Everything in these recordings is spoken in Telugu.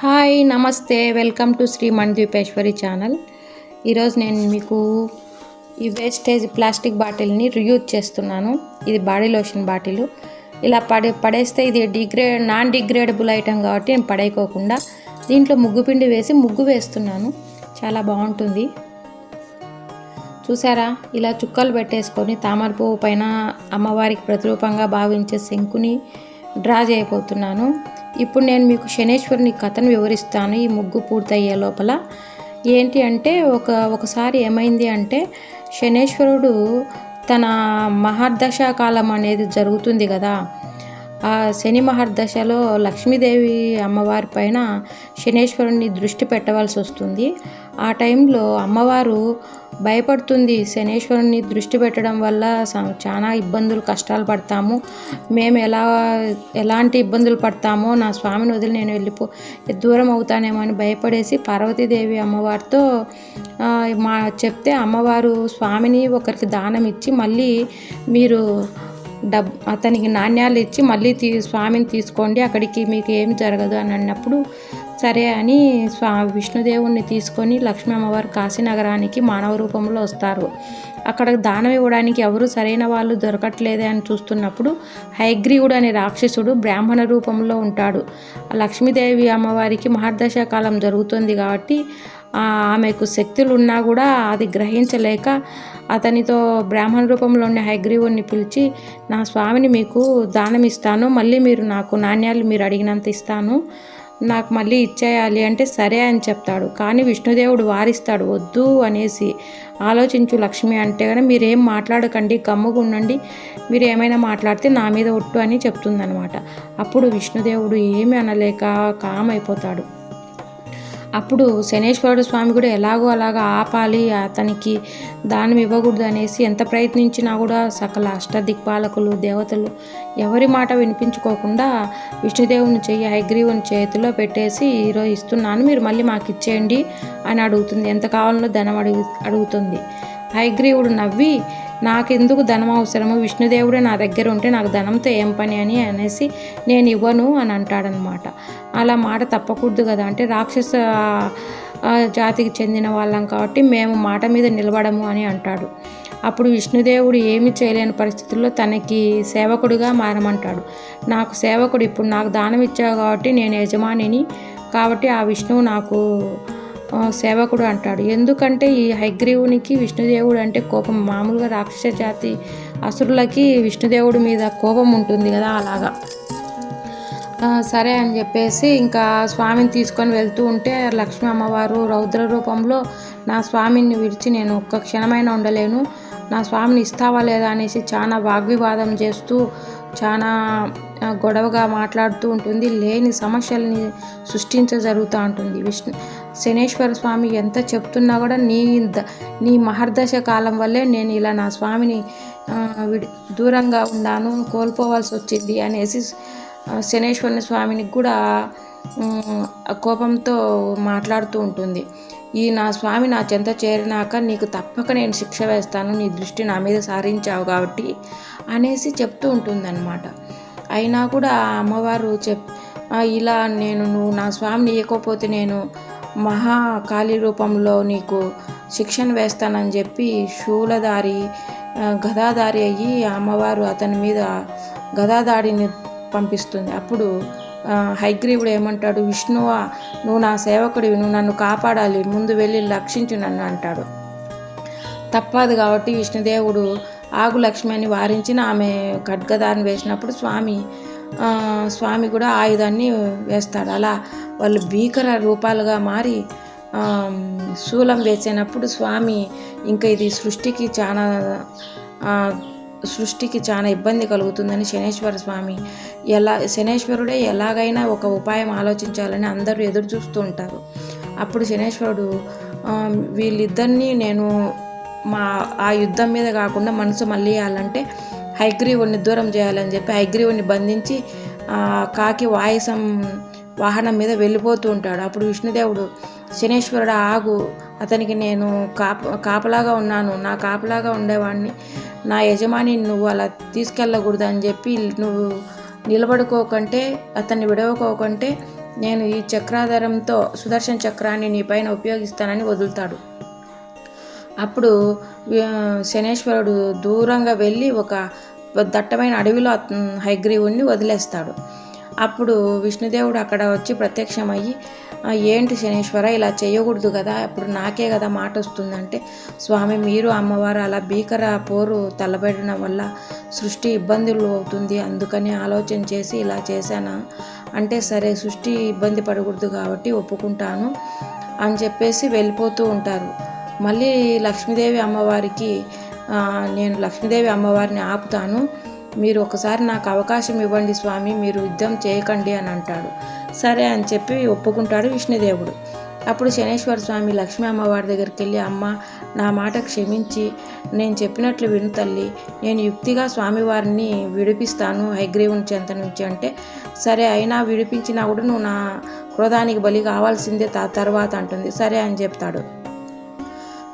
హాయ్ నమస్తే. Welcome to Shri Manidweepeshwari channel. ఈరోజు నేను మీకు ఈ వేస్టేజ్ ప్లాస్టిక్ బాటిల్ని రియూజ్ చేస్తున్నాను. ఇది బాడీ లోషన్ బాటిల్. ఇలా పడే పడేస్తే ఇది డిగ్రేడ్ నాన్ డిగ్రేడబుల్ ఐటెం కాబట్టి నేను పడేయకోకుండా దీంట్లో ముగ్గు పిండి వేసి ముగ్గు వేస్తున్నాను. చాలా బాగుంటుంది. చూసారా? ఇలా చుక్కలు పెట్టేసుకొని తామర పువ్వు పైన అమ్మవారికి ప్రతిరూపంగా భావించే శంకుని డ్రా చేయబోతున్నాను. ఇప్పుడు నేను మీకు శనేశ్వరుని కథను వివరిస్తాను. ఈ ముగ్గు పూర్తయ్యే లోపల ఏంటి అంటే ఒక ఒకసారి ఏమైంది అంటే శనేశ్వరుడు తన మహర్దశ కాలం అనేది జరుగుతుంది కదా. ఆ శని మహర్దశలో లక్ష్మీదేవి అమ్మవారి పైన శనేశ్వరుణ్ణి దృష్టి పెట్టవలసి వస్తుంది. ఆ టైంలో అమ్మవారు భయపడుతుంది శనేశ్వరుణ్ణి దృష్టి పెట్టడం వల్ల చాలా ఇబ్బందులు కష్టాలు పడతాము. మేము ఎలా ఎలాంటి ఇబ్బందులు పడతామో నా స్వామిని వదిలి నేను వెళ్ళిపో దూరం అవుతానేమో అని భయపడేసి పార్వతీదేవి అమ్మవారితో మా చెప్తే అమ్మవారు స్వామిని ఒకరికి దానం ఇచ్చి మళ్ళీ మీరు డబ్ అతనికి నాణ్యాలు ఇచ్చి మళ్ళీ తీ స్వామిని తీసుకోండి అక్కడికి మీకు ఏం జరగదు అని అన్నప్పుడు సరే అని స్వా విష్ణుదేవుణ్ణి తీసుకొని లక్ష్మీ అమ్మవారు కాశీనగరానికి మానవ రూపంలో వస్తారు. అక్కడ దానం ఇవ్వడానికి ఎవరు సరైన వాళ్ళు దొరకట్లేదే అని చూస్తున్నప్పుడు హైగ్రీవుడు అనే రాక్షసుడు బ్రాహ్మణ రూపంలో ఉంటాడు. లక్ష్మీదేవి అమ్మవారికి మహర్దశ కాలం జరుగుతుంది కాబట్టి ఆమెకు శక్తులు ఉన్నా కూడా అది గ్రహించలేక అతనితో బ్రాహ్మణ రూపంలో ఉన్న హైగ్రీవుని పిలిచి నా స్వామిని మీకు దానం ఇస్తాను మళ్ళీ మీరు నాకు నాణ్యాలు మీరు అడిగినంత ఇస్తాను నాకు మళ్ళీ ఇచ్చేయాలి అంటే సరే అని చెప్తాడు. కానీ విష్ణుదేవుడు వారిస్తాడు వద్దు అనేసి. ఆలోచించు లక్ష్మి అంటే కానీ మీరేం మాట్లాడకండి గమ్ముగా ఉండండి మీరు ఏమైనా మాట్లాడితే నా మీద ఒట్టు అని చెప్తుందనమాట అప్పుడు విష్ణుదేవుడు ఏమి అనలేక కామ్ అయిపోతాడు అప్పుడు శనేశ్వరుడు స్వామి కూడా ఎలాగో అలాగా ఆపాలి అతనికి దానం ఇవ్వకూడదు అనేసి ఎంత ప్రయత్నించినా కూడా సకల అష్టదిక్పాలకులు దేవతలు ఎవరి మాట వినిపించుకోకుండా విష్ణుదేవుని చెయ్యి హైగ్రీవుని చేతిలో పెట్టేసి ఈరోజు ఇస్తున్నాను మీరు మళ్ళీ మాకు ఇచ్చేయండి అని అడుగుతుంది. ఎంత కావాలో ధనం అడుగు అడుగుతుంది. హైగ్రీవుడు నవ్వి నాకెందుకు ధనం అవసరము? విష్ణుదేవుడే నా దగ్గర ఉంటే నాకు ధనంతో ఏం పని అని అనేసి నేను ఇవ్వను అని అంటాడనమాట అలా మాట తప్పకూడదు కదా. అంటే రాక్షస జాతికి చెందిన వాళ్ళం కాబట్టి మేము మాట మీద నిలబడము అని అంటాడు. అప్పుడు విష్ణుదేవుడు ఏమి చేయలేని పరిస్థితుల్లో తనకి సేవకుడిగా మారమంటాడు. నాకు సేవకుడు ఇప్పుడు నాకు దానం ఇచ్చావు కాబట్టి నేను యజమానిని కాబట్టి ఆ విష్ణువు నాకు సేవకుడు అంటాడు. ఎందుకంటే ఈ హైగ్రీవునికి విష్ణుదేవుడు అంటే కోపం. మామూలుగా రాక్షస జాతి అసురులకి విష్ణుదేవుడి మీద కోపం ఉంటుంది కదా అలాగా. సరే అని చెప్పేసి ఇంకా స్వామిని తీసుకొని వెళ్తూ ఉంటే లక్ష్మీ అమ్మవారు రౌద్ర రూపంలో నా స్వామిని విడిచి నేను ఒక్క క్షణమైనా ఉండలేను. నా స్వామిని ఇస్తావా లేదా అనేసి చాలా వాగ్వివాదం చేస్తూ చాలా గొడవగా మాట్లాడుతూ ఉంటుంది. లేని సమస్యల్ని సృష్టించ జరుగుతూ ఉంటుంది. విష్ణు శనేశ్వర స్వామి ఎంత చెప్తున్నా కూడా నీ ఇంత నీ మహర్దశ కాలం వల్లే నేను ఇలా నా స్వామిని విడి దూరంగా ఉన్నాను కోల్పోవాల్సి వచ్చింది అనేసి శనేశ్వర శనేశ్వరుని స్వామిని కూడా ఆ కోపంతో మాట్లాడుతూ ఉంటుంది. ఈ నా స్వామి నా చెంత చేరినాక నీకు తప్పక నేను శిక్ష వేస్తాను నీ దృష్టి నా మీద సారించావు కాబట్టి అనేసి చెప్తూ ఉంటుందన్నమాట. అయినా కూడా అమ్మవారు చెప్ ఇలా నేను నువ్వు నా స్వామిని ఇవ్వకపోతే నేను మహాకాళి రూపంలో నీకు శిక్షణ వేస్తానని చెప్పి శూలధారి గదాదారి గదాధారి అయ్యి అమ్మవారు అతని మీద గదాదాడిని పంపిస్తుంది. అప్పుడు హైగ్రీవుడు ఏమంటాడు విష్ణువా నువ్వు నా సేవకుడివి నువ్వు నన్ను కాపాడాలి ముందు వెళ్ళి రక్షించు నన్ను అంటాడు. తప్పదు కాబట్టి విష్ణుదేవుడు ఆగు లక్ష్మి అని వారించిన ఆమె ఖడ్గదారిని వేసినప్పుడు స్వామి స్వామి కూడా ఆయుధాన్ని వేస్తాడు. అలా వాళ్ళు భీకర రూపాలుగా మారి శూలం వేసినప్పుడు స్వామి ఇంకా ఇది సృష్టికి చాలా సృష్టికి చాలా ఇబ్బంది కలుగుతుందని శనేశ్వర స్వామి ఎలా శనేశ్వరుడే ఎలాగైనా ఒక ఉపాయం ఆలోచించాలని అందరూ ఎదురు చూస్తూ ఉంటారు. అప్పుడు శనేశ్వరుడు వీళ్ళిద్దరినీ నేను మా ఆ యుద్ధం మీద కాకుండా మనసు మళ్ళీ ఇవ్వాలంటే హైగ్రీవుని దూరం చేయాలని చెప్పి హైగ్రీవుని బంధించి కాకి వాయసం వాహనం మీద వెళ్ళిపోతూ ఉంటాడు. అప్పుడు విష్ణుదేవుడు శనేశ్వరుడు ఆగు. అతనికి నేను కాప కాపలాగా ఉన్నాను. నా కాపలాగా ఉండేవాడిని నా యజమాని నువ్వు అలా తీసుకెళ్ళకూడదు అని చెప్పి నువ్వు నిలబడుకోకంటే అతన్ని విడవకోకంటే నేను ఈ చక్రాధారంతో సుదర్శన చక్రాన్ని నీ పైన ఉపయోగిస్తానని వదులుతాడు. అప్పుడు శనేశ్వరుడు దూరంగా వెళ్ళి ఒక దట్టమైన అడవిలో హైగ్రీవుణ్ణి వదిలేస్తాడు. అప్పుడు విష్ణుదేవుడు అక్కడ వచ్చి ప్రత్యక్షమయ్యి ఏంటి శనేశ్వర ఇలా చేయకూడదు కదా అప్పుడు నాకే కదా మాట వస్తుందంటే స్వామి మీరు అమ్మవారు అలా భీకర పోరు తలబెట్టడం వల్ల సృష్టి ఇబ్బందులు అవుతుంది అందుకని ఆలోచన చేసి ఇలా చేశానా? అంటే సరే సృష్టి ఇబ్బంది పడకూడదు కాబట్టి ఒప్పుకుంటాను అని చెప్పేసి వెళ్ళిపోతూ ఉంటారు. మళ్ళీ లక్ష్మీదేవి అమ్మవారికి నేను లక్ష్మీదేవి అమ్మవారిని ఆపుతాను. మీరు ఒకసారి నాకు అవకాశం ఇవ్వండి స్వామి మీరు యుద్ధం చేయకండి అని అంటాడు. సరే అని చెప్పి ఒప్పుకుంటాడు విష్ణుదేవుడు. అప్పుడు శనేశ్వర స్వామి లక్ష్మీ అమ్మవారి దగ్గరికి వెళ్ళి అమ్మ నా మాట క్షమించి నేను చెప్పినట్లు విను తల్లి. నేను యుక్తిగా స్వామివారిని విడిపిస్తాను హైగ్రీవుని చెంత నుంచి అంటే. సరే అయినా విడిపించినా కూడా నువ్వు నా క్రోధానికి బలి కావాల్సిందే తర్వాత అంటుంది. సరే అని చెప్తాడు.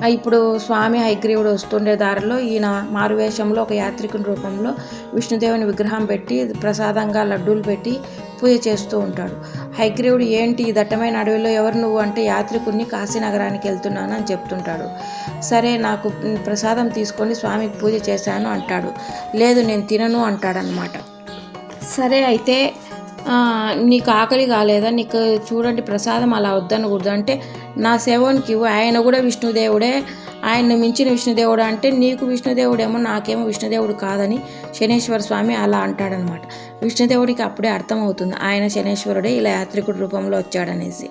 ఇప్పుడు స్వామి హైగ్రీవుడు వస్తుండే దారిలో ఈయన మారువేషంలో ఒక యాత్రికుని రూపంలో విష్ణుదేవుని విగ్రహం పెట్టి ప్రసాదంగా లడ్డూలు పెట్టి పూజ చేస్తూ ఉంటాడు. హైగ్రీవుడు ఏంటి ఈ దట్టమైన అడవిలో ఎవరు నువ్వు? అంటే యాత్రికుడిని కాశీనగరానికి వెళ్తున్నాను అని చెప్తుంటాడు. సరే నాకు ప్రసాదం తీసుకొని స్వామికి పూజ చేశాను అంటాడు. లేదు నేను తినను అంటాడనమాట సరే అయితే నీకు ఆకలి కాలేదా? నీకు చూడండి ప్రసాదం అలా వద్దనకూడదు. అంటే నా సేవనికి ఆయన కూడా విష్ణుదేవుడే. ఆయన మించిన విష్ణుదేవుడు అంటే నీకు విష్ణుదేవుడేమో నాకేమో విష్ణుదేవుడు కాదని శనేశ్వర స్వామి అలా అంటాడనమాట. విష్ణుదేవుడికి అప్పుడే అర్థమవుతుంది. ఆయన శనేశ్వరుడే ఇలా యాత్రికుడి రూపంలో వచ్చాడనేసి.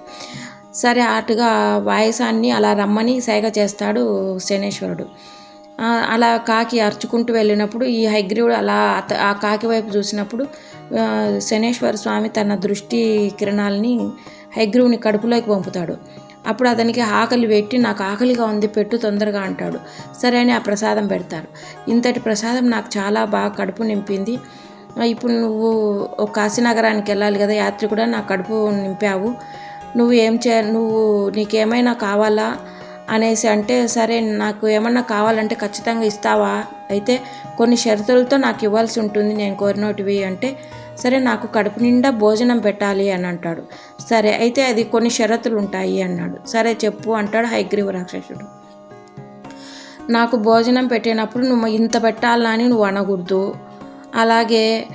సరే అటుగా వాయసాన్ని అలా రమ్మని సైగ చేస్తాడు శనేశ్వరుడు. అలా కాకి అరుచుకుంటూ వెళ్ళినప్పుడు ఈ హైగ్రీవుడు అలా ఆ కాకి వైపు చూసినప్పుడు శనేశ్వర స్వామి తన దృష్టి కిరణాలని హైగ్రీవుని కడుపులోకి పంపుతాడు. అప్పుడు అతనికి ఆకలి పెట్టి నాకు ఆకలిగా ఉంది పెట్టు తొందరగా అంటాడు. సరే అని ఆ ప్రసాదం పెడతారు. ఇంతటి ప్రసాదం నాకు చాలా బాగా కడుపు నింపింది. ఇప్పుడు నువ్వు ఒక కాశీనగరానికి వెళ్ళాలి కదా యాత్రికుడా నా కడుపు నింపావు. నువ్వు ఏం చే నువ్వు నీకేమైనా కావాలా? అనేసి అంటే సరే నాకు ఏమన్నా కావాలంటే ఖచ్చితంగా ఇస్తావా? అయితే కొన్ని షరతులతో నాకు ఇవ్వాల్సి ఉంటుంది నేను కోరినోటివి అంటే సరే నాకు కడుపు నిండా భోజనం పెట్టాలి అని అంటాడు. సరే అయితే అది కొన్ని షరతులు ఉంటాయి అన్నాడు. సరే చెప్పు అంటాడు హైగ్రీవ రాక్షసుడు. నాకు భోజనం పెట్టినప్పుడు నువ్వు ఇంత పెట్టాలని నువ్వు అనకూడదు. అలాగే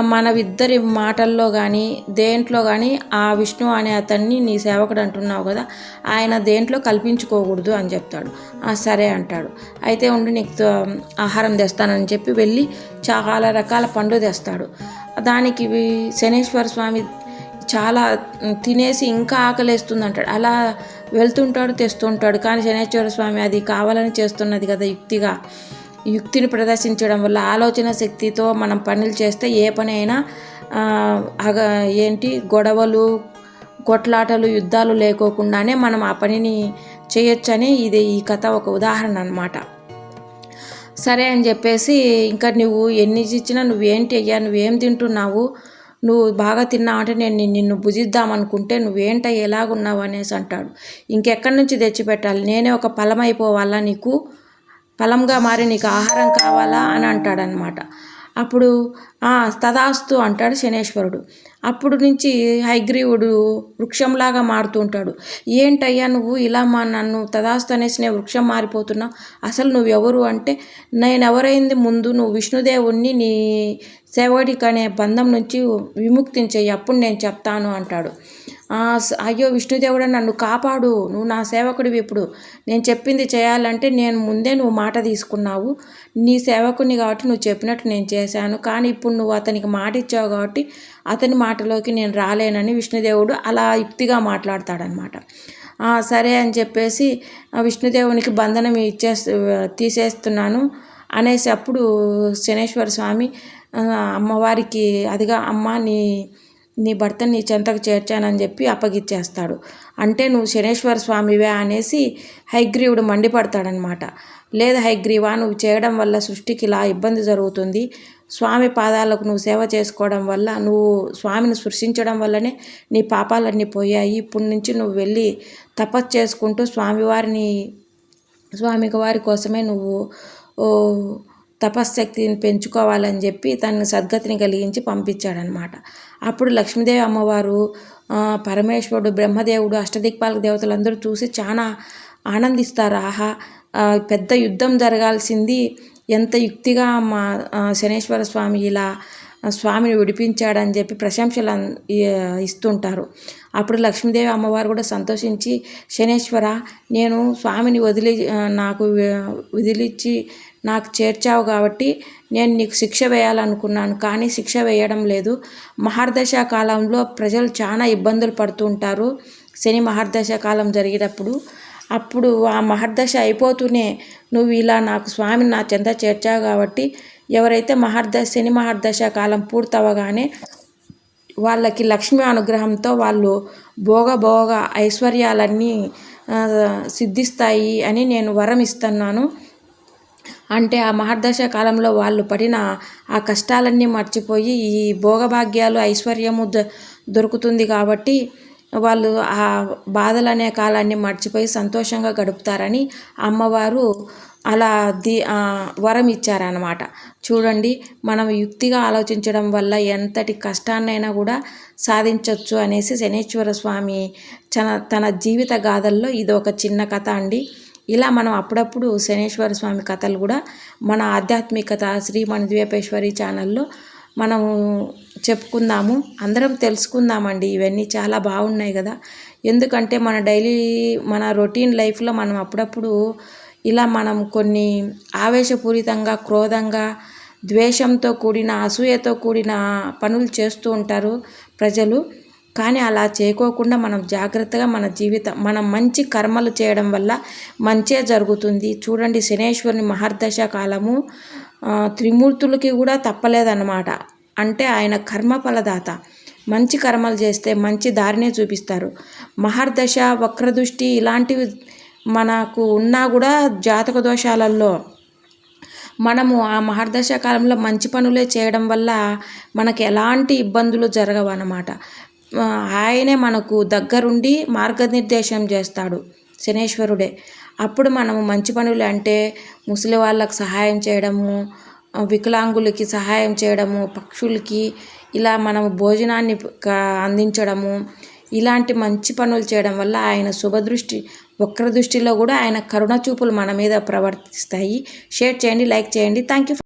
మనవిద్దరి మన ఇద్దరి మాటల్లో కానీ దేంట్లో కానీ ఆ విష్ణు అనే అతన్ని నీ సేవకుడు అంటున్నావు కదా ఆయన దేంట్లో కల్పించుకోకూడదు అని చెప్తాడు. సరే అంటాడు. అయితే ఉండి నీకు ఆహారం తెస్తానని చెప్పి వెళ్ళి చాలా రకాల పండు తెస్తాడు. దానికి శనేశ్వర స్వామి చాలా తినేసి ఇంకా ఆకలేస్తుంది అంటాడు అలా వెళ్తుంటాడు తెస్తుంటాడు. కానీ శనేశ్వర స్వామి అది కావాలని చేస్తున్నది కదా యుక్తిగా. యుక్తిని ప్రదర్శించడం వల్ల ఆలోచన శక్తితో మనం పనులు చేస్తే ఏ పని అయినా అగ ఏంటి గొడవలు కొట్లాటలు యుద్ధాలు లేకోకుండానే మనం ఆ పనిని చేయొచ్చని ఇది ఈ కథ ఒక ఉదాహరణ అన్నమాట. సరే అని చెప్పేసి ఇంకా నువ్వు ఎన్ని ఇచ్చినా నువ్వేంటి అయ్యా నువ్వేం తింటున్నావు? నువ్వు బాగా తిన్నావు అంటే నేను నిన్ను- నిన్ను భుజిద్దామనుకుంటే నువ్వేంట ఎలాగున్నావు అనేసి అంటాడు. ఇంకెక్కడి నుంచి తెచ్చిపెట్టాలి? నేనే ఒక ఫలం అయిపోవాలా నీకు? ఫలంగా మారి నీకు ఆహారం కావాలా అని అంటాడనమాట అప్పుడు తదాస్తు అంటాడు శనేశ్వరుడు. అప్పుడు నుంచి హైగ్రీవుడు వృక్షంలాగా మారుతూ ఉంటాడు. ఏంటయ్యా నువ్వు ఇలా మా నన్ను తదాస్తు అనేసి నేను వృక్షం మారిపోతున్నావు అసలు నువ్వెవరు అంటే నేను ఎవరైంది ముందు నువ్వు విష్ణుదేవుణ్ణి నీ సేవడికి అనే బంధం నుంచి విముక్తించేయి అప్పుడు నేను చెప్తాను అంటాడు. అయ్యో విష్ణుదేవుడా నన్ను కాపాడు. నువ్వు నా సేవకుడివి ఇప్పుడు. నేను చెప్పింది చేయాలంటే నేను ముందే నువ్వు మాట తీసుకున్నావు. నీ సేవకుని కాబట్టి నువ్వు చెప్పినట్టు నేను చేశాను. కానీ ఇప్పుడు నువ్వు అతనికి మాట ఇచ్చావు కాబట్టి అతని మాటలోకి నేను రాలేనని విష్ణుదేవుడు అలా యుక్తిగా మాట్లాడతాడనమాట సరే అని చెప్పేసి విష్ణుదేవునికి బంధనం ఇచ్చే తీసేస్తున్నాను. అనేసి అప్పుడు శనేశ్వర స్వామి అమ్మవారికి అదిగా అమ్మ నీ నీ భర్తను నీ చెంతకు చేర్చానని చెప్పి అప్పగిచ్చేస్తాడు. అంటే నువ్వు శనేశ్వర స్వామివే అనేసి హైగ్రీవుడు మండిపడతాడనమాట. లేదు హైగ్రీవా నువ్వు చేయడం వల్ల సృష్టికి ఇలా ఇబ్బంది జరుగుతుంది. స్వామి పాదాలకు నువ్వు సేవ చేసుకోవడం వల్ల నువ్వు స్వామిని స్పృశించడం వల్లనే నీ పాపాలన్నీ పోయాయి. ఇప్పటి నుంచి నువ్వు వెళ్ళి తపస్సు చేసుకుంటూ స్వామివారిని స్వామి వారి కోసమే నువ్వు ఓ తపశ్శక్తిని పెంచుకోవాలని చెప్పి తనని సద్గతిని కలిగించి పంపించాడనమాట. అప్పుడు లక్ష్మీదేవి అమ్మవారు పరమేశ్వరుడు బ్రహ్మదేవుడు అష్టదిక్పాలక దేవతలందరూ చూసి చాలా ఆనందిస్తారు. ఆహా పెద్ద యుద్ధం జరగాల్సింది. ఎంత యుక్తిగా మా శనేశ్వర స్వామి ఇలా స్వామిని విడిపించాడని చెప్పి ప్రశంసలు ఇస్తుంటారు. అప్పుడు లక్ష్మీదేవి అమ్మవారు కూడా సంతోషించి శనేశ్వర నేను స్వామిని వదిలి నాకు వదిలిచ్చి నాకు చేర్చావు కాబట్టి నేను నీకు శిక్ష వేయాలనుకున్నాను కానీ శిక్ష వేయడం లేదు. మహర్దశ కాలంలో ప్రజలు చాలా ఇబ్బందులు పడుతూ ఉంటారు. శని మహర్దశ కాలం జరిగేటప్పుడు అప్పుడు ఆ మహర్దశ అయిపోతూనే నువ్వు ఇలా నాకు స్వామిని నా చెంత చేర్చావు కాబట్టి ఎవరైతే మహర్దశ శని మహర్దశ కాలం పూర్తవగానే వాళ్ళకి లక్ష్మి అనుగ్రహంతో వాళ్ళు భోగ భోగ ఐశ్వర్యాలన్నీ సిద్ధిస్తాయి అని నేను వరం ఇస్తున్నాను. అంటే ఆ మహర్దశ కాలంలో వాళ్ళు పడిన ఆ కష్టాలన్నీ మర్చిపోయి ఈ భోగభాగ్యాలు ఐశ్వర్యము దొ దొరుకుతుంది కాబట్టి వాళ్ళు ఆ బాధలనే కాలాన్ని మర్చిపోయి సంతోషంగా గడుపుతారని అమ్మవారు అలా ది వరం ఇచ్చారనమాట చూడండి మనం యుక్తిగా ఆలోచించడం వల్ల ఎంతటి కష్టాన్నైనా కూడా సాధించవచ్చు అనేసి శనేశ్వర స్వామి తన తన జీవిత గాథల్లో ఇది ఒక చిన్న కథ అండి. ఇలా మనం అప్పుడప్పుడు శనేశ్వర స్వామి కథలు కూడా మన ఆధ్యాత్మికత శ్రీ మణిద్వీపేశ్వరి ఛానల్లో మనము చెప్పుకుందాము. అందరం తెలుసుకుందామండి. ఇవన్నీ చాలా బాగున్నాయి కదా. ఎందుకంటే మన డైలీ మన రొటీన్ లైఫ్లో మనం అప్పుడప్పుడు ఇలా మనం కొన్ని ఆవేశపూరితంగా క్రోధంగా ద్వేషంతో కూడిన అసూయతో కూడిన పనులు చేస్తూ ఉంటారు ప్రజలు. కానీ అలా చేయకోకుండా మనం జాగ్రత్తగా మన జీవితం మనం మంచి కర్మలు చేయడం వల్ల మంచే జరుగుతుంది. చూడండి శనేశ్వరుని మహర్దశ కాలము త్రిమూర్తులకి కూడా తప్పలేదన్నమాట. అంటే ఆయన కర్మ ఫలదాత. మంచి కర్మలు చేస్తే మంచి దారినే చూపిస్తారు. మహర్దశ వక్రదృష్టి ఇలాంటివి మనకు ఉన్నా కూడా జాతక దోషాలలో మనము ఆ మహర్దశ కాలంలో మంచి పనులే చేయడం వల్ల మనకి ఎలాంటి ఇబ్బందులు జరగవు అన్నమాట ఆయనే మనకు దగ్గరుండి మార్గనిర్దేశం చేస్తాడు శనేశ్వరుడే. అప్పుడు మనము మంచి పనులు అంటే ముసలి వాళ్ళకు సహాయం చేయడము వికలాంగులకి సహాయం చేయడము పక్షులకి ఇలా మనము భోజనాన్ని అందించడము ఇలాంటి మంచి పనులు చేయడం వల్ల ఆయన శుభదృష్టి వక్ర దృష్టిలో కూడా ఆయన కరుణ చూపులు మన మీద ప్రవర్తిస్తాయి. షేర్ చేయండి లైక్ చేయండి. Thank you